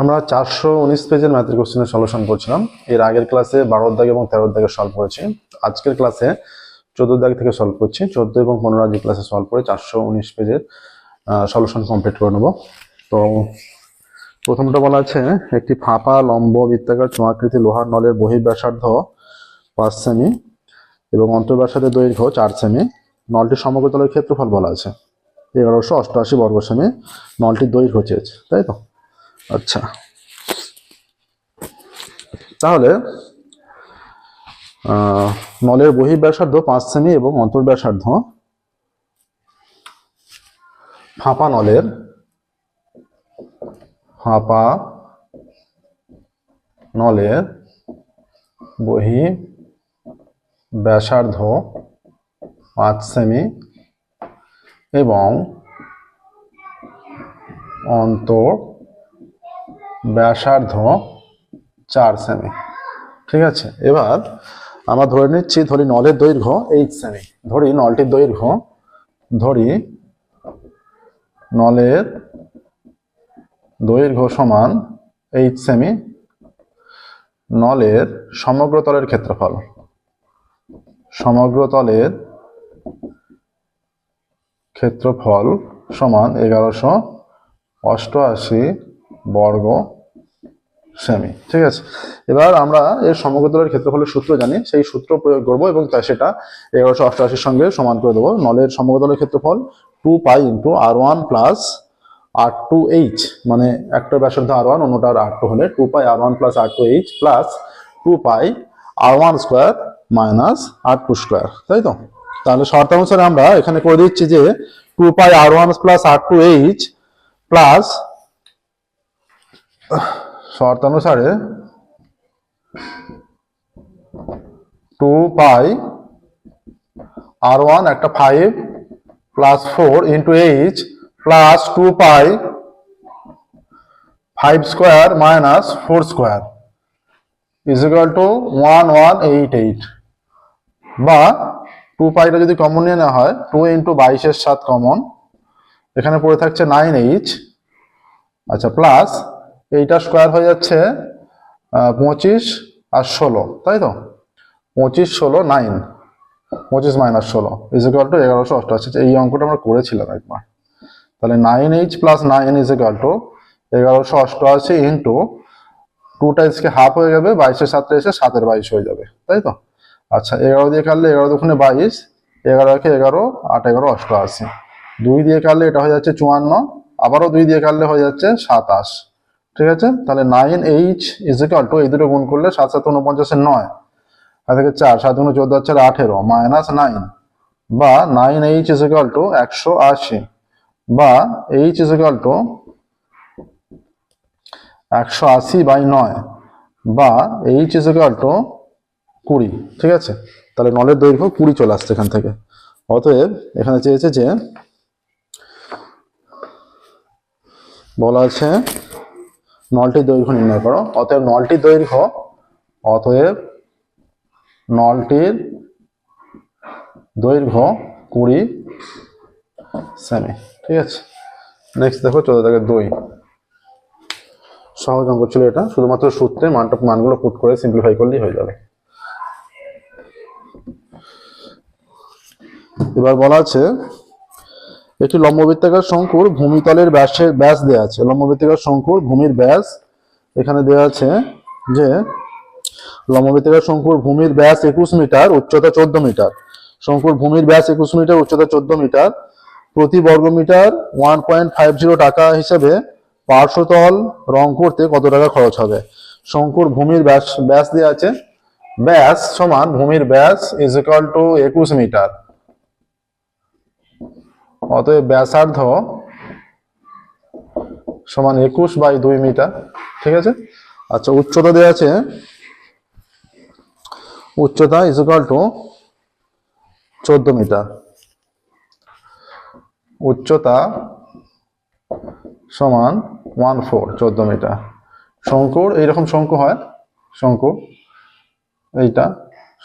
আমরা চারশো উনিশ পেজের ম্যাথের কোশ্চেনের সলিউশন করছিলাম। এর আগের ক্লাসে বারোর দাগ এবং তেরোর দাগে সলভ করেছি। আজকের ক্লাসে চোদ্দ দাগ থেকে সলভ করছি। চোদ্দ এবং পনেরো আজকে ক্লাসে সলভ করে চারশো উনিশ পেজের সলিউশন কমপ্লিট করে নেব। তো প্রথমটা বলা আছে, একটি ফাঁপা, লম্ব, বৃত্তাকার চোঙাকৃতি লোহার নলের বহির্ব্যাসার্ধ পাঁচ সেমি এবং অন্তর্ব্যাসার্ধের দৈর্ঘ্য চার সেমি। নলটির সমগ্রতলের ক্ষেত্রফল বলা আছে। এগারোশো অষ্টআশি বর্গ সেমি নলটির দৈর্ঘ্য চেয়েছে, তাই তো? আচ্ছা। তাহলে নলের বহির্ব্যাসার্ধ, পাঁচ সেমি এবং অন্তর্ব্যাসার্ধ, ফাঁপা নলের ফাঁপা নলের বহি ব্যাসার্ধ পাঁচ সেমি এবং অন্তর ব্যাসার্ধ চার সেমি ঠিক আছে? এবার আমরা ধরে নিচ্ছি, ধরি নলের দৈর্ঘ্য এইট সেমি ধরি নলটির দৈর্ঘ্য, ধরি নলের দৈর্ঘ্য সমান এইট সেমি নলের সমগ্র তলের ক্ষেত্রফল। সমগ্র তলের ক্ষেত্রফল সমান এগারোশো অষ্টআশি বর্গ সেমি ঠিক আছে? এবার আমরা এর সমগ্রতলের ক্ষেত্রফলের সূত্র জানি, সেই সূত্র প্রয়োগ করব এবং তা সেটা এগারোশো অষ্টআশির সঙ্গে সমান করে দেবো। নলের সমগ্রতলের ক্ষেত্রফল two pi into r one plus r two h মানে একটা ব্যাসার্ধ আর ওয়ান অন্যটার আর টু হলে two pi r one plus r two h plus two pi r one square minus r two square, তাই তো? তাহলে শর্তানুসারে আমরা এখানে করে দিচ্ছি যে two pi r one plus r two h plus শর্তানুসারে two pi r one একটা five plus four into h plus two pi five square minus four square is equal to one one eight eight বা two পাইটা যদি common নিয়ে নেওয়া হয় two into বাইশের সাত common এখানে পড়ে থাকছে নাইন এইচ আচ্ছা প্লাস এইটা স্কোয়ার হয়ে যাচ্ছে পঁচিশ আর ষোলো, তাই তো? পঁচিশ, ষোলো নাইন পঁচিশ মাইনাস ষোলো ইজ ইকাল টু এগারোশো অষ্টআশি এই অঙ্কটা আমরা করেছিলাম একবার। তাহলে nine h plus nine is equal to এগারোশো অষ্টআশি ইন্টু টু টাইমসকে হাফ হয়ে যাবে বাইশের সাথে এসে সাতের বাইশ হয়ে যাবে, তাই তো? আচ্ছা এগারো দিয়ে কাটলে এগারো দুখানে বাইশ, এগারো একে এগারো, আট এগারো অষ্টআশি দুই দিয়ে কাটলে এটা হয়ে যাচ্ছে চুয়ান্ন, আবারও দুই দিয়ে কাটলে হয়ে যাচ্ছে সাতাশ। ঠিক আছে? তাহলে nine h is equal to এই দুটো গুণ করলে সাত সাত উনপঞ্চাশের নয়। আর থেকে চার, সাত উন চোদ্দ হচ্ছে আঠেরো মাইনাস নাইন বা nine h is equal to একশো আশি। বা এইচ ইজ ইকাল টু একশো আশি বাই নয়। বা এইচ ইজ ইকাল টু কুড়ি, ঠিক আছে? তাহলে নলের দৈর্ঘ্য কুড়ি চলে আসছে এখান থেকে। অতএব এখানে চেয়েছে যে বলা আছে নলটির দৈর্ঘ্য নির্ণয় করো। অতএব নলটির দৈর্ঘ্য, অতএব নলটির দৈর্ঘ্য কুড়ি সেমি। ঠিক আছে? নেক্সট দেখো চোদ্দ থেকে দুই। সহজ অঙ্ক ছিল এটা। শুধুমাত্র সূত্রে মানটা মানগুলো পুট করে সিম্পলিফাই করলেই হয়ে যাবে। এবার বলা আছে একটি লম্ববৃত্তাকার শঙ্কুর ভূমিতলের ব্যাসের ব্যাস দেওয়া আছে। লম্ববৃত্তাকার শঙ্কুর ভূমির ব্যাস এখানে দেওয়া আছে যে, লম্ববৃত্তাকার শঙ্কুর ভূমির ব্যাস একুশ মিটার, উচ্চতা চোদ্দ মিটার। শঙ্কুর ভূমির ব্যাস একুশ মিটার, উচ্চতা চোদ্দ মিটার। প্রতি বর্গমিটার ওয়ান পয়েন্ট ফাইভ জিরো টাকা হিসেবে পার্শ্বতল রং করতে কত টাকা খরচ হবে? শঙ্কুর ভূমির ব্যাস ব্যাস দেওয়া আছে। ব্যাস সমান ভূমির ব্যাস ইজ ইকাল টু একুশ মিটার। অতএব ব্যাসার্ধ সমান একুশ বাই দুই মিটার, ঠিক আছে? আচ্ছা উচ্চতা দেওয়া আছে, উচ্চতা ইজ ইকাল টু চোদ্দ মিটার। উচ্চতা সমান ওয়ান ফোর চোদ্দ মিটার। শঙ্কুর, এইরকম শঙ্কু হয়, শঙ্কু, এইটা,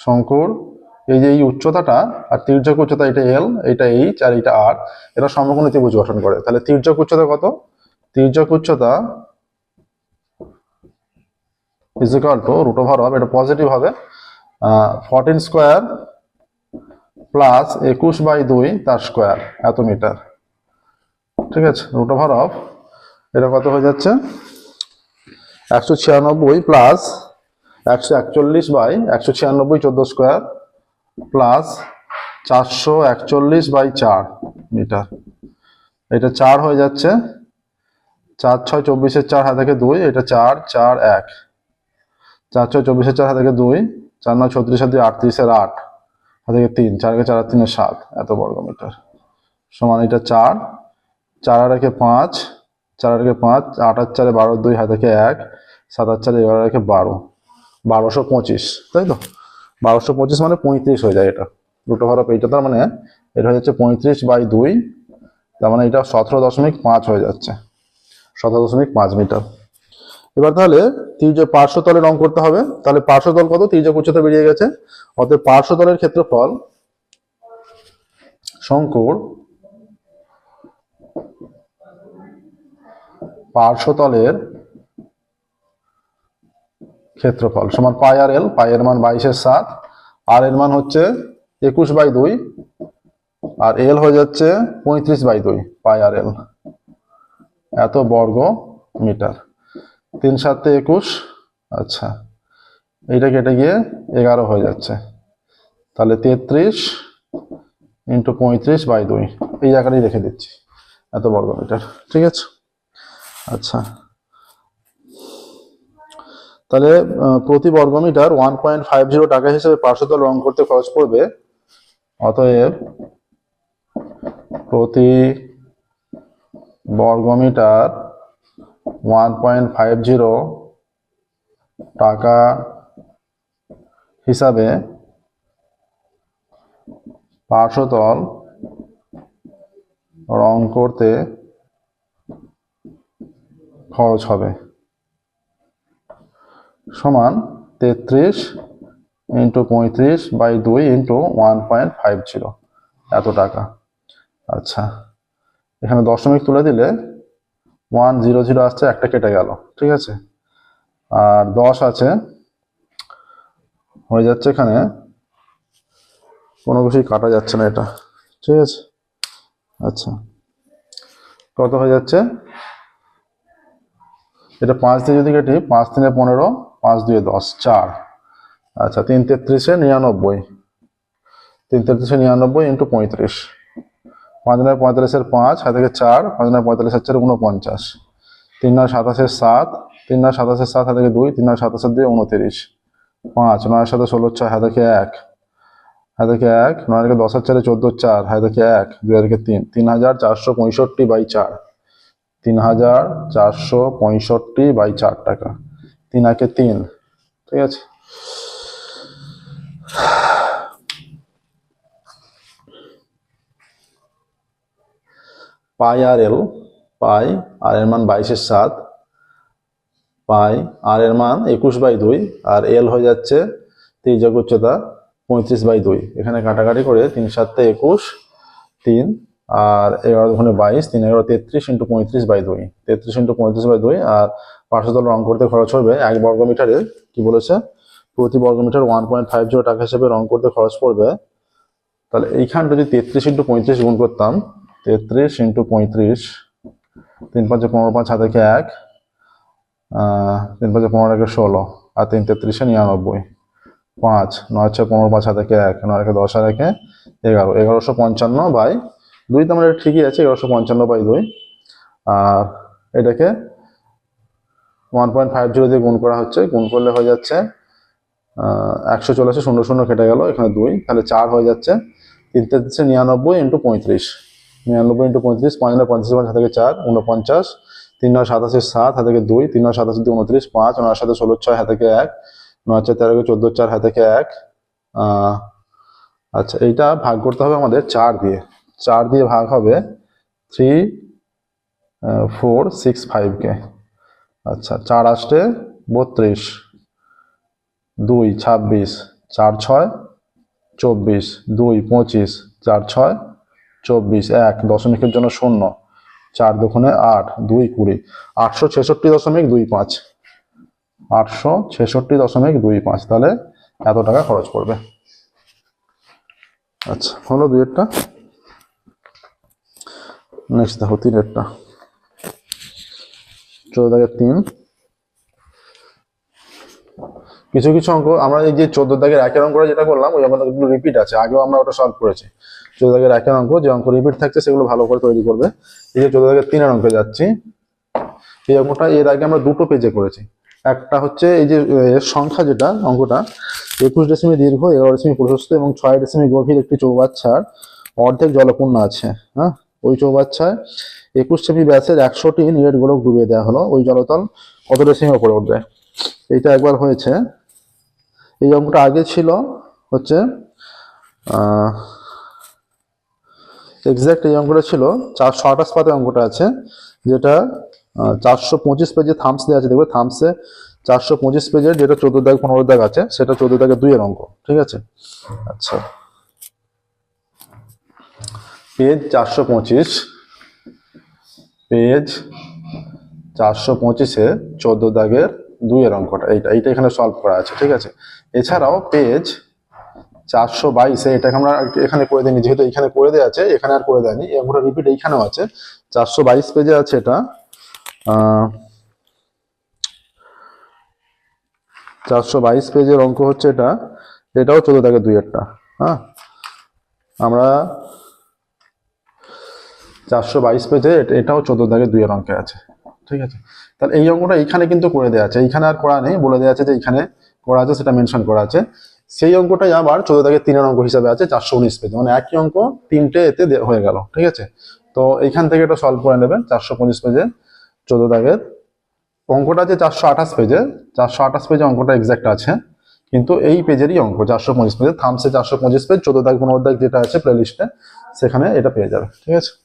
শঙ্কুর এই যে এই উচ্চতাটা আর তির্যক উচ্চতা এটা এল এটা এইচ আর এটা আর এরা সমকোণী ত্রিভুজ গঠন করে। তাহলে তির্যক উচ্চতা কত? তির্যক উচ্চতা equal to root over of এটা পজিটিভ হবে ফোরটিন স্কোয়ার প্লাস একুশ বাই দুই তার স্কোয়ার এত মিটার ঠিক আছে? রুট ওভার অফ এটা কত হয়ে যাচ্ছে? একশো ছিয়ানব্বই প্লাস একশো একচল্লিশ বাই একশো ছিয়ানব্বই চোদ্দ স্কোয়ার প্লাস চারশো একচল্লিশ বাই চার মিটার। এটা চার হয়ে যাচ্ছে। চার ছয় চব্বিশের চার হাত থেকে দুই, এটা চার চার, এক। চার ছয় চব্বিশের চার হাত থেকে দুই, চার নয় ছত্রিশ হাত আটত্রিশের আট, হাত থেকে তিন, চার একে চার আর তিনের সাত, এত বর্গ মিটার। সমান এটা চার চার আর একে পাঁচ, চার আর একে পাঁচ, আট আর চারে বারো, দুই, হাত থেকে এক, সাত আর চারে এগারো রেখে বারো, বারোশো পঁচিশ, তাই তো? বারোশো পঁচিশ মানে পঁয়ত্রিশ হয়ে যায় এটা। দুটো ঘর এইটা তার মানে এটা হয়ে যাচ্ছে পঁয়ত্রিশ বাই দুই, তার মানে এটা সতেরো দশমিক পাঁচ হয়ে যাচ্ছে। সতেরো দশমিক পাঁচ মিটার। এবার তাহলে তির্যক পার্শ্বতলে রং করতে হবে। তাহলে পার্শ্বতল কত? তির্যক উচ্চতা বেরিয়ে গেছে। অতএব পার্শ্বতলের ক্ষেত্রফল শঙ্কুর পার্শ্বতলের ক্ষেত্রফল সমান পাই আর এল, পাই এর মান বাইশের সাত, আর এর মান হচ্ছে একুশ বাই দুই, আর এল হয়ে যাচ্ছে পঁয়ত্রিশ বাই দুই, পাই আর এল। এত বর্গ মিটার। তিন সাতে একুশ আচ্ছা এইটা কেটে গিয়ে এগারো হয়ে যাচ্ছে। তাহলে তেত্রিশ ইন্টু পঁয়ত্রিশ বাই দুই, এই জায়গাটাই রেখে দিচ্ছি। এত বর্গ মিটার, ঠিক আছে? আচ্ছা। তাহলে প্রতি বর্গমিটার ওয়ান পয়েন্ট ফাইভ জিরো টাকা হিসেবে পার্শ্বতল রং করতে খরচ পড়বে। অতএব, প্রতি বর্গমিটার ওয়ান পয়েন্ট ফাইভ জিরো টাকা হিসাবে পার্শ্বতল রং করতে খরচ হবে। সমান তেত্রিশ ইন্টু পঁয়ত্রিশ বাই দুই into one point five zero. এত টাকা। আচ্ছা। এখানে দশমিক তুলে দিলে ওয়ান জিরো জিরো আসছে, একটা কেটে গেল। ঠিক আছে? আর দশ আছে। হয়ে যাচ্ছে এখানে। কোনো কিছুই কাটা যাচ্ছে না এটা। ঠিক আছে? আচ্ছা। কত হয়ে যাচ্ছে? এটা পাঁচ দিয়ে যদি কেটে, পাঁচ তিনে পনেরো পাঁচ, দুয়ে দশ, চার। আচ্ছা তিন তেত্রিশে নিরানব্বই। তিন তেত্রিশে নিরানব্বই ইন্টু পঁয়ত্রিশ। পাঁচ নয় পঁয়তাল্লিশের পাঁচ হাত চার, পাঁচ নয় পঁয়তাল্লিশের চার উনপঞ্চাশ তিন নয় সাতাশের সাত, তিন নয় সাতাশের সাত হাত দুই, তিন নয় সাতাশের দুই উনতিরিশ পাঁচ, নয় সাথে ষোলো ছয় হাত এক। হাত এক, নয় থেকে দশ চারে চোদ্দ, চার। হাত এক দুই থেকে তিন। তিন হাজার চারশো পঁয়ষট্টি বাই চার। তিন হাজার চারশো পঁয়ষট্টি বাই চার টাকা। তিন একে তিন। ঠিক আছে? পাই আর এল, পাই আর এর মান বাইশের সাত, পাই আর এর মান একুশ বাই দুই, আর এল হয়ে যাচ্ছে তির্যক উচ্চতা পঁয়ত্রিশ বাই দুই। এখানে কাটাকাটি করে তিন সাতটা একুশ, তিন, আর এগারো দুখানে বাইশ, তিন এগারো তেত্রিশ ইন্টু পঁয়ত্রিশ বাই দুই। তেত্রিশ ইন্টু পঁয়ত্রিশ বাই দুই, আর পার্শ্বতল রং করতে খরচ হবে এক বর্গ মিটারে কি বলেছে? প্রতি বর্গ metre one point five zero টাকা হিসেবে রং করতে খরচ পড়বে। তাহলে এইখানটা যদি তেত্রিশ ইন্টু পঁয়ত্রিশ গুণ করতাম, তেত্রিশ ইন্টু পঁয়ত্রিশ, তিন পাঁচে পনেরো পাঁচ হাতে এক তিন পাঁচে পনেরো একে ষোলো, আর তিন তেত্রিশে নিরানব্বই, পাঁচ, নয় ছয় পনেরো পাঁচ হাতে এক নয় রেখে দশ হাতে এগারো, এগারোশো পঞ্চান্ন বাই দুই তো আমার ঠিকই আছে, এগারোশো পঞ্চান্ন বাই দুই, আর এটাকে ওয়ান পয়েন্ট ফাইভ জিরো দিয়ে গুণ করা হচ্ছে। গুণ করলে হয়ে যাচ্ছে একশো চলে আসে শূন্য শূন্য কেটে গেল এখানে দুই। তাহলে চার হয়ে যাচ্ছে। তিন তেত্রিশে নিরানব্বই ইন্টু পঁয়ত্রিশ। নিরানব্বই ইন্টু পঁয়ত্রিশ, পাঁচ নয় পঞ্চাশ পাঁচ থেকে চার উনপঞ্চাশ তিন নয় সাতাশে সাত হাত থেকে দুই। তিন নয় সাতাশে দুই উনত্রিশ পাঁচ, নয় সাথে ষোলো, ছয় হাত এক, নয় চার, তেরো, চোদ্দ, চার হাত এক। আচ্ছা এইটা ভাগ করতে হবে আমাদের চার দিয়ে। চার দিয়ে ভাগ হবে থ্রি ফোর সিক্স ফাইভকে আচ্ছা চার আসতে বত্রিশ, দুই ছাব্বিশ, চার ছয় চব্বিশ, দুই পঁচিশ, চার ছয় চব্বিশ, এক দশমিকের জন্য শূন্য, চার দোকানে আট, দুই কুড়ি, আটশো ছেষট্টি দশমিক দুই পাঁচ, আটশো ছেষট্টি দশমিক দুই পাঁচ, তাহলে এত টাকা খরচ পড়বে। আচ্ছা হলো দুইয়েরটা নেক্সট দেখো তিনেরটা চোদ্দ দাগের তিন। কিছু কিছু অঙ্ক, আমরা এই যে চোদ্দ দাগের একের অঙ্কটা যেটা করলাম, ওই অঙ্কটা রিপিট আছে। আগেও আমরা ওটা সলভ করেছি। চোদ্দ দাগের একের অঙ্ক, যে অঙ্ক রিপিট থাকছে, সেগুলো ভালো করে তৈরি করবে। এই যে চোদ্দ দাগের তিনের অঙ্কে যাচ্ছি। এই অঙ্কটা, এর আগে আমরা দুটো পেজে করেছি। একটা হচ্ছে এই যে সংখ্যা যেটা, অঙ্কটা, একুশ দশমিক দীর্ঘ, এগারো দশমিক প্রশস্ত এবং ছয় দশমিক গভীর একটি চৌবাচ্চার অর্ধেক জলপূর্ণ আছে। হ্যাঁ? ওই চৌবাচ্চায় একুশ সেমি ব্যাসের একশোটি নিরেট গোলক ডুবিয়ে দেওয়া হলো। ওই জলতল কত দশমিক উপরে উঠবে? এইটা একবার হয়েছে। এই অঙ্কটা আগে ছিল, হচ্ছে এক্সাক্ট এই অঙ্কটা ছিল। চারশো আঠাশ পাতে অঙ্কটা আছে, যেটা চারশো পঁচিশ পেজে থামস দেওয়া আছে। দেখবে থামসে চারশো পঁচিশ পেজের যেটা চোদ্দ দাগ, পনেরো দাগ আছে, সেটা চোদ্দ দাগের দুইয়ের অঙ্ক, ঠিক আছে? আচ্ছা। পেজ চারশো পঁচিশ। পেজ চারশো পঁচিশে চোদ্দ দাগের দুইয়ের অঙ্কটা। এইটা এইটা এখানে সলভ করা আছে, ঠিক আছে? এছাড়াও পেজ চারশো বাইশে, এটাকে আমরা এখানে করে দিইনি, যেহেতু এখানে করে দেওয়া আছে, এখানে আর করে দেয়নি এই অঙ্কটা রিপিট এইখানেও আছে। চারশো বাইশ পেজে আছে এটা। চারশো বাইশ পেজের অঙ্ক হচ্ছে এটা। এটাও চোদ্দ দাগের দুই একটা হ্যাঁ? আমরা চারশো বাইশ পেজে এট- এটাও চোদ্দ দাগের দুইয়ের অঙ্কে আছে। ঠিক আছে? তাহলে এই অঙ্কটা এইখানে কিন্তু করে দেওয়া আছে। এইখানে আর করা নেই। বলে দেওয়া আছে যে এইখানে করা আছে, সেটা মেনশন করা আছে। সেই অঙ্কটাই আবার চোদ্দ দাগের তিনের অঙ্ক হিসাবে আছে, চারশো উনিশ পেজে মানে একই অঙ্ক তিনটে এতে হয়ে গেল। ঠিক আছে? তো এইখান থেকে এটা সলভ করে নেবেন। চারশো পঁচিশ পেজে চোদ্দ দাগের অঙ্কটা আছে চারশো আঠাশ পেজে। চারশো আঠাশ পেজে অঙ্কটা এক্সাক্ট আছে। কিন্তু এই পেজেরই অঙ্ক, চারশো পঁচিশ পেজে। থামসে চারশো পঁচিশ পেজ, চোদ্দ দাগ, পনেরো দাগ যেটা আছে প্লে লিস্টে সেখানে এটা পেয়ে যাবে। ঠিক আছে?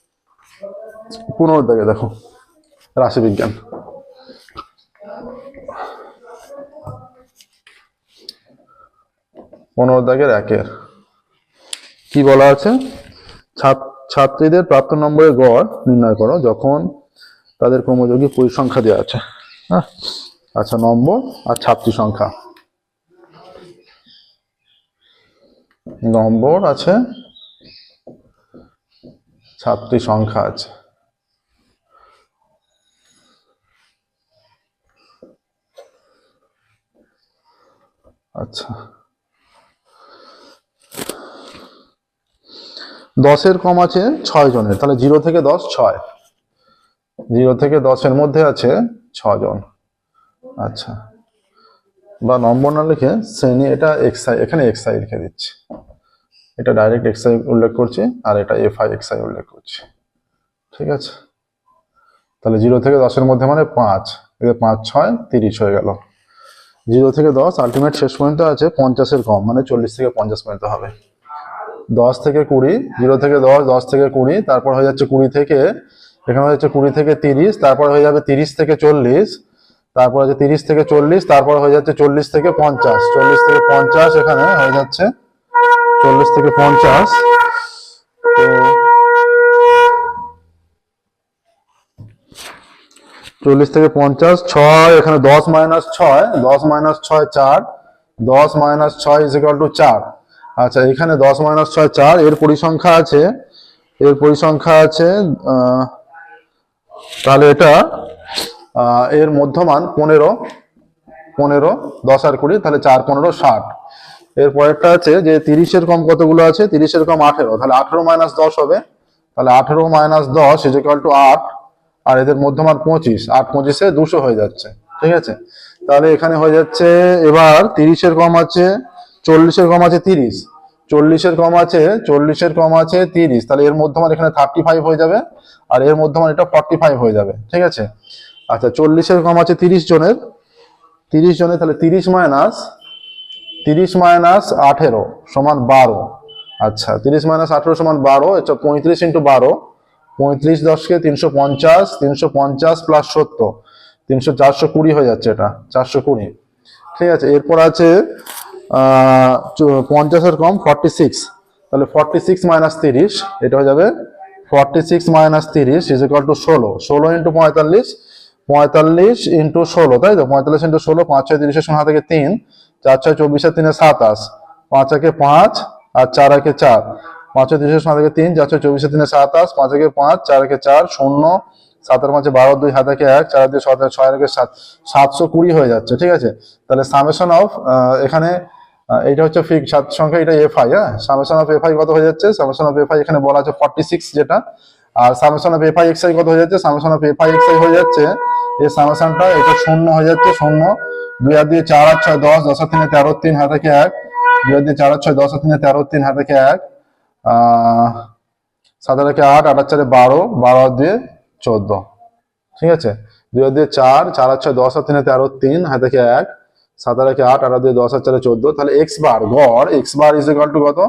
পনেরো দাগে দেখো রাশিবিজ্ঞান পনেরো দাগের একের। কি বলা আছে? ছাত- ছাত্রীদের প্রাপ্ত নম্বরের গড় নির্ণয় করো, যখন তাদের ক্রমযোগী পরিসংখ্যা দেওয়া আছে। হ্যাঁ? আচ্ছা নম্বর আর ছাত্রী সংখ্যা। নম্বর আছে, ছাত্রী সংখ্যা আছে। আচ্ছা। দশের কম আছে ছয় জনের, তাহলে জিরো থেকে দশ ছয়। জিরো থেকে দশের মধ্যে আছে ছজন আচ্ছা। বা নম্বর না লিখে শ্রেণি, এটা এক্সআই এখানে এক্সআই লিখে দিচ্ছি। এটা ডাইরেক্ট এক্সআই উল্লেখ করছি, আর এটা এফ আই এক্সআই উল্লেখ করছি। ঠিক আছে? তাহলে জিরো থেকে দশের মধ্যে মানে পাঁচ। এদের পাঁচ, ছয়, তিরিশ হয়ে গেল। জিরো থেকে দশ আলটিমেট শেষ পর্যন্ত আছে পঞ্চাশের কম মানে চল্লিশ থেকে পঞ্চাশ পর্যন্ত হবে। দশ থেকে কুড়ি জিরো থেকে দশ দশ থেকে কুড়ি, তারপর হয়ে যাচ্ছে কুড়ি থেকে, এখানে হয়ে যাচ্ছে কুড়ি থেকে তিরিশ, তারপর হয়ে যাবে তিরিশ থেকে চল্লিশ, তারপর হচ্ছে তিরিশ থেকে চল্লিশ, তারপর হয়ে যাচ্ছে চল্লিশ থেকে পঞ্চাশ। চল্লিশ থেকে পঞ্চাশ এখানে হয়ে যাচ্ছে চল্লিশ থেকে পঞ্চাশ। তো চল্লিশ থেকে পঞ্চাশ, ছয়, এখানে দশ মাইনাস ছয়, দশ মাইনাস ছয়, চার, দশ মাইনাস ছয় ইজ ইকাল টু চার। আচ্ছা এখানে দশ মাইনাস ছয়, চার, এর পরিসংখ্যা আছে, এর পরিসংখ্যা আছে তাহলে এটা এর মধ্যমান পনেরো পনেরো, দশ আর কুড়ি, তাহলে চার, পনেরো, ষাট। এর পরেরটা আছে যে তিরিশের কম কতগুলো আছে? তিরিশের কম আঠেরো, তাহলে আঠেরো মাইনাস দশ হবে। তাহলে আঠেরো মাইনাস দশ ইজ টু আট আর এদের মধ্যমান পঁচিশ, আট পঁচিশে দুশো হয়ে যাচ্ছে, ঠিক আছে? তাহলে এখানে হয়ে যাচ্ছে, এবার তিরিশের কম আছে, চল্লিশের কম আছে তিরিশ, চল্লিশের কম আছে, চল্লিশের কম আছে তিরিশ, তাহলে এর মধ্যমান এখানে থার্টি ফাইভ হয়ে যাবে, আর এর মধ্যমান এটা ফর্টি ফাইভ হয়ে যাবে, ঠিক আছে? আচ্ছা চল্লিশের কম আছে তিরিশ জনের তিরিশ জনের, তাহলে তিরিশ মাইনাস তিরিশ মাইনাস আঠেরো সমান বারো আচ্ছা তিরিশ মাইনাস আঠেরো সমান বারো পঁয়ত্রিশ ইন্টু বারো পঁয়ত্রিশ দশকে তিনশো পঞ্চাশ তিনশো পঞ্চাশ প্লাস সত্তর। তিনশো চারশো কুড়ি হয়ে যাচ্ছে এটা, চারশো কুড়ি। ঠিক আছে, এরপর আছে পঞ্চাশের কম ফর্টি সিক্স তাহলে ফর্টি সিক্স মাইনাস তিরিশ, এটা হয়ে যাবে ফর্টি সিক্স মাইনাস তিরিশ ইজ ইকাল টু ষোলো। ষোলো ইন্টু পঁয়তাল্লিশ পঁয়তাল্লিশ ইন্টু ষোলো, তাই তো? পঁয়তাল্লিশ ইন্টু ষোলো, পাঁচ ছয় তিরিশের শূন্য থেকে তিন, চার ছয় চব্বিশের তিনে সাতাশ, পাঁচ একে পাঁচ, আর চার একে চার। পাঁচ তিরিশের শূন্য থেকে তিন, চার ছয় চব্বিশের তিনে সাতাশ পাঁচ একে পাঁচ, চার একে চার, শূন্য সাতের পাঁচে বারো, দুই হাত একে এক, চার দুই ছয় ছয় একে সাত, সাতশো কুড়ি হয়ে যাচ্ছে, ঠিক আছে? তাহলে সামেশন অফ এখানে এইটা হচ্ছে ফিক সাত সংখ্যা এটা এফ আই হ্যাঁ? সামেশন অফ এফ আই কত হয়ে যাচ্ছে? সামেশন অফ এফ আই এখানে বলা আছে ফর্টি সিক্স যেটা। আর summation of f i x i কত হয়ে যাচ্ছে? Summation of f i x i হয়ে যাচ্ছে। এই সামেশনটা এটা শূন্য হয়ে যাচ্ছে, শূন্য। দুই হাত দিয়ে চার আর ছয়, দশ দশ তিনে তেরো, তিন হাত এক দুই হাত দিয়ে চার আর ছয়, দশ তিনে তেরো, তিন হাত এক। সাত আর একে আট আট আর চারে বারো বারো আর দিয়ে চোদ্দ। ঠিক আছে? দুই হাত দিয়ে চার চার আর ছয়, দশ আর তিনে তেরো, তিন, হাত থেকে এক। সাত আর একে আট আট আর দিয়ে দশ আর চারে চোদ্দ। তাহলে এক্স বার গড় x bar is equal to কত?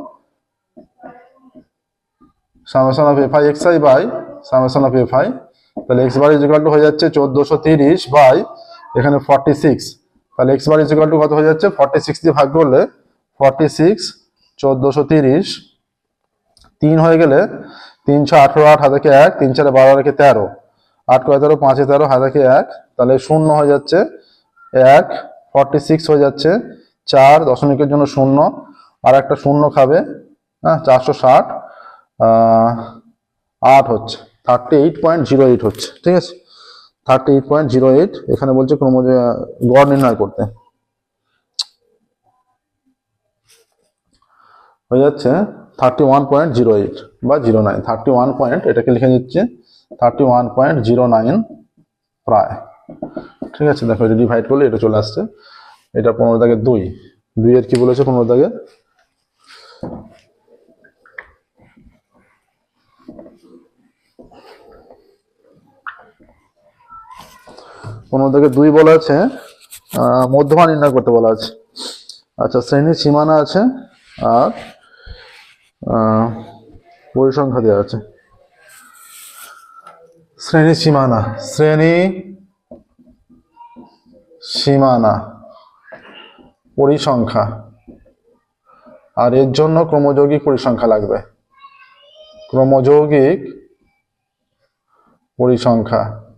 Summation of f i x i by summation of f i তাহলে x bar is equal to হয়ে যাচ্ছে চোদ্দশো তিরিশ বাই এখানে ফর্টি সিক্স তাহলে x bar is equal to কত হয়ে যাচ্ছে? ফর্টি সিক্স দিয়ে ভাগ করলে ফর্টি সিক্স চোদ্দশো তিরিশ। তিন হয়ে গেলে তিনশো আঠেরো আট হাজাকে এক, তিন চারে বারো রেখে তেরো, আট কয় তেরো, পাঁচে তেরো হাজাকে এক, তাহলে শূন্য হয়ে যাচ্ছে এক ফর্টি সিক্স হয়ে যাচ্ছে চার দশমিকের জন্য শূন্য, আর একটা শূন্য খাবে হ্যাঁ চারশো ষাট আট হচ্ছে thirty eight point zero eight হচ্ছে, ঠিক আছে? Thirty eight point zero eight এখানে বলছে ক্রমজ গড় নির্ণয় করতে। হয়ে যাচ্ছে thirty one point zero eight বা zero nine thirty one point এটাকে লিখে দিচ্ছে thirty one point zero nine প্রায়। ঠিক আছে দেখো এটা ডিভাইড করলে এটা চলে আসছে। এটা পনেরো দাগে দুই। দুইয়ের কি বলেছে পনেরো দাগে? পনেরো দাগে দুই বলা আছে আহ, মধ্যমা নির্ণয় করতে বলা আছে। আচ্ছা শ্রেণির সীমানা আছে আর পরিসংখ্যা দেওয়া আছে। শ্রেণি সীমানা শ্রেণি সীমানা, পরিসংখ্যা। আর এর জন্য ক্রমযৌগিক পরিসংখ্যা লাগবে। ক্রমযৌগিক পরিসংখ্যা।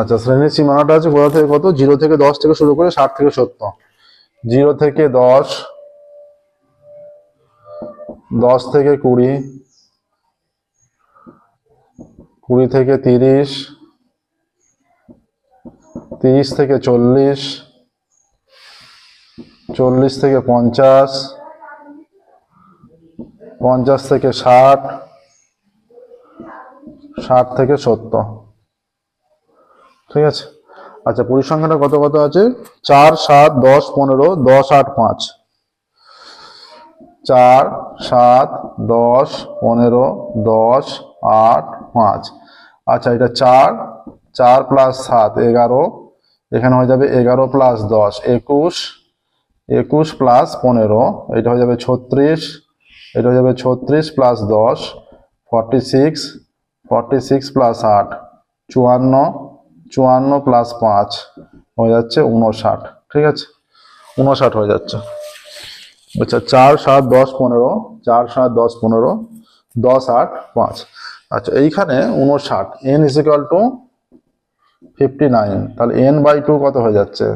আচ্ছা শ্রেণির সীমানাটা আছে কোথা থেকে কত? জিরো থেকে দশ থেকে শুরু করে ষাট থেকে সত্তর। জিরো থেকে দশ দশ থেকে কুড়ি কুড়ি থেকে তিরিশ তিরিশ থেকে চল্লিশ চল্লিশ থেকে পঞ্চাশ পঞ্চাশ থেকে ষাট ষাট থেকে সত্তর। ঠিক আছে? আচ্ছা পরিসংখ্যানটা কত কত আছে? চার, সাত, দশ, পনেরো, দশ, আট, পাঁচ। চার, সাত, দশ, পনেরো, দশ, আট, পাঁচ। আচ্ছা এটা চার চার প্লাস সাত, এগারো। এখানে হয়ে যাবে এগারো প্লাস দশ, একুশ একুশ প্লাস পনেরো। এটা হয়ে যাবে ছত্রিশ, এটা হয়ে যাবে ছত্রিশ প্লাস দশ forty six forty six plus আট, চুয়ান্ন চুয়ান্ন প্লাস পাঁচ হয়ে যাচ্ছে উনষাট ঠিক আছে? উনষাট হয়ে যাচ্ছে। আচ্ছা চার সাত দশ পনেরো, চার সাত দশ পনেরো, দশ আট পাঁচ। আচ্ছা এইখানে উনষাট n is equal to fifty nine তাহলে এন বাই টু কত হয়ে যাচ্ছে?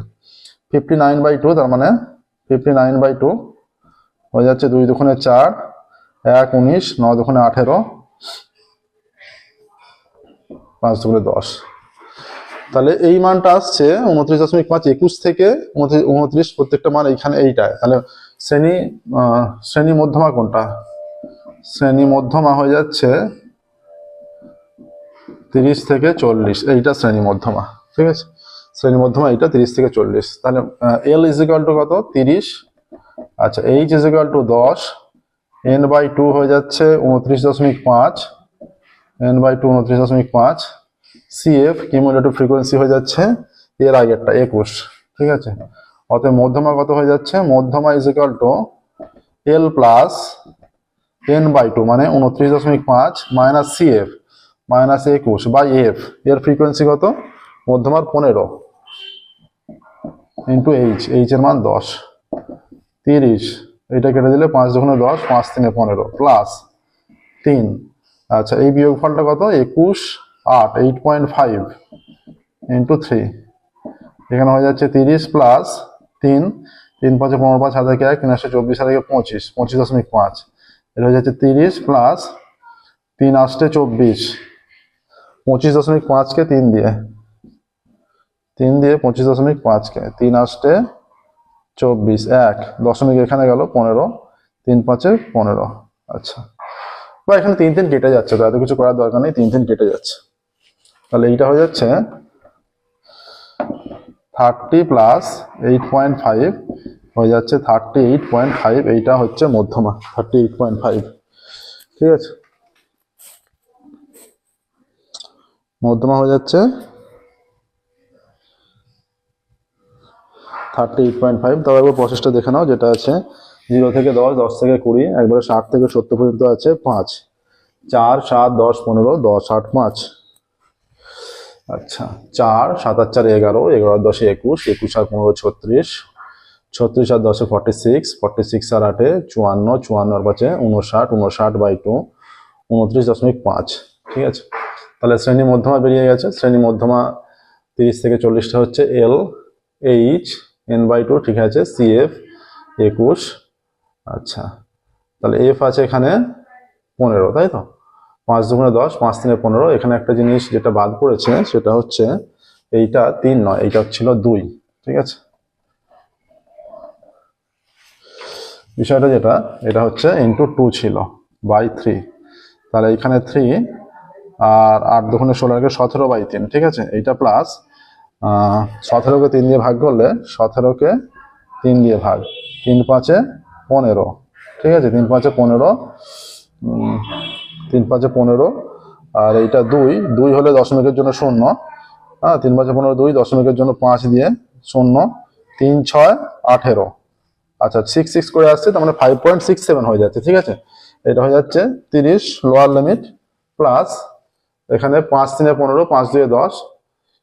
ফিফটি নাইন বাই টু তার মানে ফিফটি নাইন বাই টু হয়ে যাচ্ছে দুই দুখানে চার, এক উনিশ, ন দুখানে আঠেরো, পাঁচ দুগুণে দশ। তাহলে এই মানটা আসছে উনত্রিশ দশমিক পাঁচ একুশ থেকে উনত্রিশ প্রত্যেকটা মান এইখানে এইটায়। তাহলে শ্রেণি শ্রেণি মধ্যমা কোনটা? শ্রেণি মধ্যমা হয়ে যাচ্ছে তিরিশ থেকে চল্লিশ। এইটা শ্রেণি মধ্যমা, ঠিক আছে? শ্রেণি মধ্যমা এইটা তিরিশ থেকে চল্লিশ। তাহলে এল ইজ ইকাল টু কত? তিরিশ। আচ্ছা এইচ ইজ ইকাল টু দশ। এন বাই টু হয়ে যাচ্ছে উনত্রিশ দশমিক পাঁচ। এন বাই টু উনত্রিশ দশমিক পাঁচ। সিএফ কিউমুলেটিভ ফ্রিকোয়েন্সি হয়ে যাচ্ছে এর আগেরটা, একুশ, ঠিক আছে? অতএব মধ্যমা কত হয়ে যাচ্ছে? মধ্যমা is equal to l plus n by two মানে উনত্রিশ দশমিক পাঁচ মাইনাস সিএফ মাইনাস একুশ বাই এফ এর ফ্রিকোয়েন্সি কত? মধ্যমার পনেরো ইন্টু এইচ এইচ এর মান দশ, তিরিশ, এটা কেটে দিলে পাঁচ দুগুণে দশ, পাঁচ তিনে পনেরো প্লাস তিন আচ্ছা এই বিয়োগফলটা কত? একুশ আট eight point five into three এখানে হয়ে যাচ্ছে তিরিশ প্লাস তিন তিন পাঁচে পনেরো পাঁচ হাজার এক তিন আসছে চব্বিশ হাজার পঁচিশ পঁচিশ দশমিক পাঁচ। এটা হয়ে যাচ্ছে তিরিশ প্লাস তিন আসছে চব্বিশ। পঁচিশ দশমিক পাঁচকে তিন দিয়ে। তিন দিয়ে পঁচিশ দশমিক পাঁচকে। তিন আসতে চব্বিশ, এক। দশমিক এখানে গেল পনেরো, তিন পাঁচে পনেরো। আচ্ছা। বা এখানে তিন তিন কেটে যাচ্ছে, তো এত কিছু করার দরকার নেই, তিন তিন কেটে যাচ্ছে। তাহলে এইটা হয়ে যাচ্ছে thirty plus eight point five হয়ে যাচ্ছে থার্টি এইট পয়েন্ট ফাইভ, এইটা হচ্ছে মধ্যমা, থার্টি এইট পয়েন্ট ফাইভ। ঠিক আছে? মধ্যমা হয়ে যাচ্ছে থার্টি এইট পয়েন্ট ফাইভ। তবে একবার প্রসেসটা দেখে নাও, যেটা আছে জিরো থেকে দশ দশ থেকে কুড়ি, একবারে ষাট থেকে সত্তর পর্যন্ত আছে পাঁচ, চার, সাত, দশ, পনেরো, দশ, আট, পাঁচ। আচ্ছা চার, সাত আট চার এগারো এগারো দশে একুশ একুশ আর পনেরো ছত্রিশ ছত্রিশ আর দশে ফর্টি সিক্স ফর্টি সিক্স আর আটে চুয়ান্ন চুয়ান্ন আর পাঁচে উনষাট উনষাট বাই টু উনত্রিশ দশমিক পাঁচ, ঠিক আছে? তাহলে শ্রেণি মধ্যমা বেরিয়ে গেছে, শ্রেণি মধ্যমা তিরিশ থেকে চল্লিশটা হচ্ছে l h n by two ঠিক আছে? সিএফ একুশ আচ্ছা তাহলে এফ আছে এখানে পনেরো, তাই তো? পাঁচ দুগুণে দশ, পাঁচ তিনে পনেরো। এখানে একটা জিনিস যেটা বাদ পড়েছে, সেটা হচ্ছে এইটা তিন নয়, এইটা ছিল দুই, ঠিক আছে? বিষয়টা যেটা, এটা হচ্ছে ইন্টু টু ছিল বাই থ্রি তাহলে এখানে থ্রি আর আট দুগুণে ষোলোকে সতেরো বাই তিন, ঠিক আছে? এইটা প্লাস সতেরোকে তিন দিয়ে ভাগ করলে সতেরোকে তিন দিয়ে ভাগ। তিন পাঁচে পনেরো, ঠিক আছে? তিন পাঁচে পনেরো তিন পাঁচে পনেরো, আর এইটা দুই দুই হলে দশমিকের জন্য শূন্য। হ্যাঁ তিন পাঁচে পনেরো, দুই, দশমিকের জন্য পাঁচ দিয়ে শূন্য। তিন ছয়, আঠেরো। আচ্ছা সিক্স সিক্স করে আসছে, তার মানে ফাইভ পয়েন্ট সিক্স সেভেন হয়ে যাচ্ছে, ঠিক আছে? এটা হয়ে যাচ্ছে তিরিশ লোয়ার লিমিট প্লাস এখানে পাঁচ তিনে পনেরো, পাঁচ দুয়ে দশ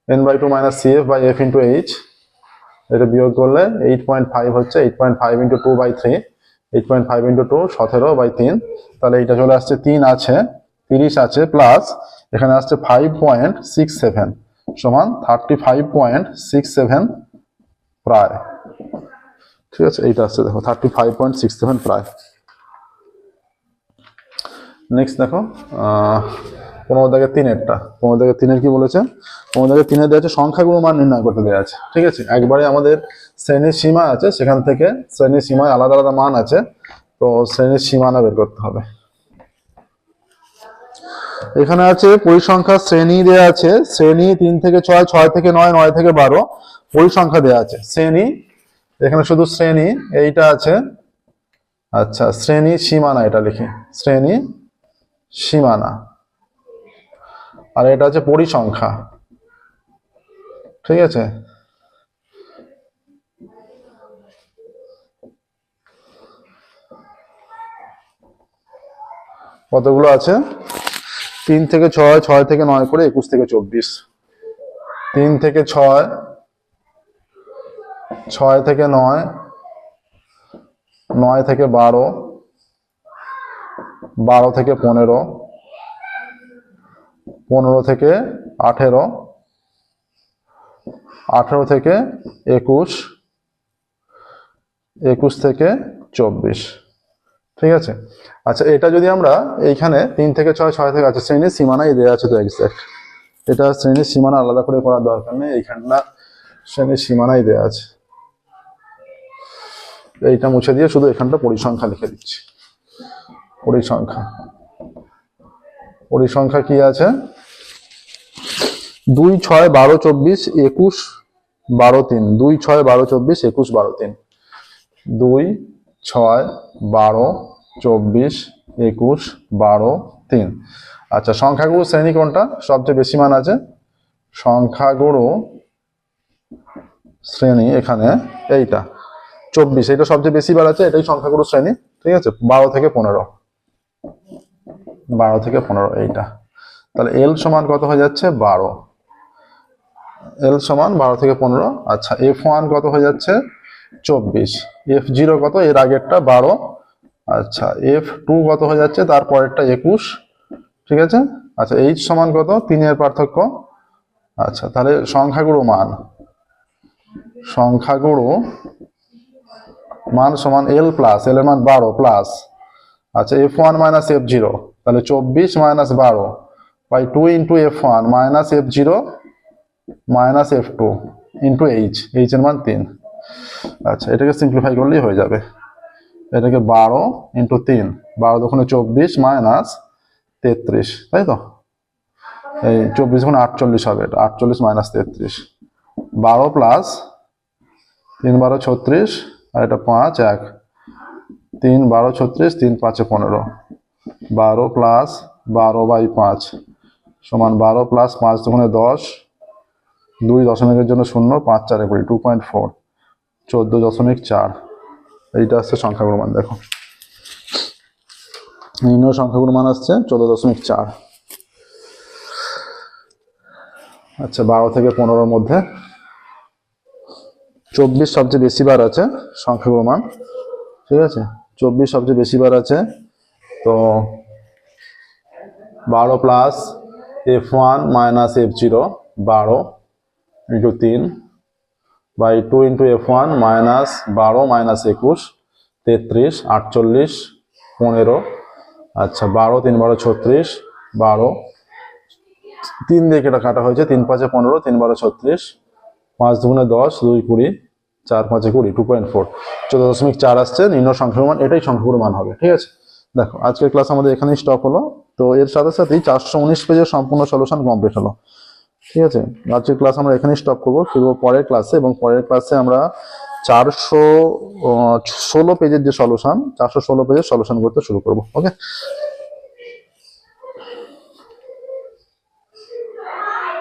n by two minus c f by f into h এটা বিয়োগ করলে এইট পয়েন্ট ফাইভ হচ্ছে eight point five into two by three eight point five into two সতেরো বাই তিন তাহলে এইটা চলে আসছে তিন আছে, তিরিশ আছে প্লাস এখানে আসছে ফাইভ পয়েন্ট সিক্স সেভেন সমান thirty five point six seven প্রায়। ঠিক আছে, এইটা আসছে দেখো thirty five point six seven প্রায়। নেক্সট দেখো পনেরো দাগে তিনেরটা পনেরো দাগে তিনের কি বলেছে? পনেরো দাগে তিনের দেওয়া আছে, সংখ্যাগুলো মান নির্ণয় করতে দেওয়া আছে। ঠিক আছে? একবারে আমাদের শ্রেণির সীমা আছে, সেখান থেকে শ্রেণির সীমায় আলাদা আলাদা মান আছে, তো শ্রেণির সীমানা বের করতে হবে। এখানে আছে পরিসংখ্যা শ্রেণি দেয়া আছে, শ্রেণি তিন থেকে ছয় ছয় থেকে নয় নয় থেকে বারো, পরিসংখ্যা দেয়া আছে। শ্রেণি, এখানে শুধু শ্রেণি, এইটা আছে আচ্ছা শ্রেণি সীমানা এটা লিখি। শ্রেণি সীমানা। আর এটা হচ্ছে পরিসংখ্যা। ঠিক আছে? কতগুলো আছে? তিন থেকে ছয় ছয় থেকে নয় করে একুশ থেকে চব্বিশ। তিন থেকে ছয় ছয় থেকে নয় নয় থেকে বারো বারো থেকে পনেরো পনেরো থেকে আঠেরো আঠেরো থেকে একুশ একুশ থেকে চব্বিশ। ঠিক আছে? আচ্ছা এটা যদি আমরা এইখানে তিন থেকে ছয় ছয় থেকে আছে শ্রেণির সীমানাই দেওয়া আছে তো এক্সাক্ট এটা শ্রেণির সীমানা আলাদা করে করার দরকার নেই, এইখানটা শ্রেণির সীমানাই দেওয়া আছে। এইটা মুছে দিয়ে শুধু এখানটা পরিসংখ্যা লিখে দিচ্ছি। পরিসংখ্যা। পরিসংখ্যা কি আছে? দুই ছয় বারো চব্বিশ একুশ বারো তিন। দুই ছয় বারো চব্বিশ একুশ বারো তিন। দুই ছয় বারো চব্বিশ একুশ বারো তিন। আচ্ছা সংখ্যাগুরু শ্রেণি কোনটা? সবচেয়ে বেশি মান আছে। সংখ্যাগুরু শ্রেণি এখানে এইটা। চব্বিশ, এটা সবচেয়ে বেশি বার আছে, এটাই সংখ্যাগুরু শ্রেণি, ঠিক আছে? বারো থেকে পনেরো। বারো থেকে পনেরো, এইটা। তাহলে এল সমান কত হয়ে যাচ্ছে? বারো। এল সমান বারো থেকে পনেরো। আচ্ছা এফ ওয়ান কত হয়ে যাচ্ছে? চব্বিশ। এফ জিরো কত? এর আগেরটা বারো। আচ্ছা এফ টু কত হয়ে যাচ্ছে? তারপরেরটা একুশ। ঠিক আছে? আচ্ছা এইচ সমান কত? তিনের পার্থক্য। আচ্ছা তাহলে সংখ্যাগুরু মান। সংখ্যাগুরু মান সমান এল প্লাস এল এর মান বারো প্লাস আচ্ছা f one minus f zero তাহলে চব্বিশ মাইনাস বারো by two into f one minus f zero minus f two into h h এর মান তিন। আচ্ছা এটাকে সিম্পলিফাই করলেই হয়ে যাবে। এটাকে বারো ইন্টু তিন। বারো দোকানে চব্বিশ মাইনাস তেত্রিশ, তাই তো? এই চব্বিশ গুণ আটচল্লিশ হবে এটা, আটচল্লিশ মাইনাস তেত্রিশ। বারো প্লাস তিন বারো ছত্রিশ, আর এটা পাঁচ এক। তিন বারো ছত্রিশ, তিন পাঁচে পনেরো। বারো প্লাস বারো বাই পাঁচ সমান বারো প্লাস পাঁচ দুগুণে দশ দুই দশমিকের জন্য শূন্য, পাঁচ চারে কুড়ি টু পয়েন্ট ফোর চোদ্দ দশমিক চার। এইটা আসছে সংখ্যাগুলো মান, দেখো। নিম্ন সংখ্যাগুলো মান আসছে চোদ্দ দশমিক চার। আচ্ছা বারো থেকে পনেরোর মধ্যে চব্বিশ সবচেয়ে বেশি বার আছে সংখ্যাগুলো মান, ঠিক আছে? চব্বিশ সবচেয়ে বেশি বার আছে, তো বারো plus F one minus F zero বারো ইন্টু তিন by two into F one minus বারো মাইনাস একুশ, তেত্রিশ, আটচল্লিশ, পনেরো আচ্ছা বারো, তিন বারো, ছত্রিশ, বারো। তিন দিয়ে কেটে কাটা হয়েছে, তিন পাঁচে পনেরো, তিন বারো, ছত্রিশ, পাঁচ দুগুণে দশ, দুই কুড়ি, চার পাঁচে কুড়ি টু পয়েন্ট ফোর চোদ্দ দশমিক চার আসছে, নিম্ন মান, এটাই সংখ্যাগুলো মান হবে, ঠিক আছে? দেখো, আজকের ক্লাস আমাদের এখানেই স্টপ হলো। তো এর সাথে সাথেই চারশো উনিশ পেজের সম্পূর্ণ সলিউশন কমপ্লিট হলো। ঠিক আছে? আজকের ক্লাস আমরা এখানেই স্টপ করব। ফিরবো পরের ক্লাসে এবং পরের ক্লাসে আমরা চারশো ষোলো পেজের যে সলিউশন চারশো ষোলো পেজের সলিউশন করতে শুরু করব। ওকে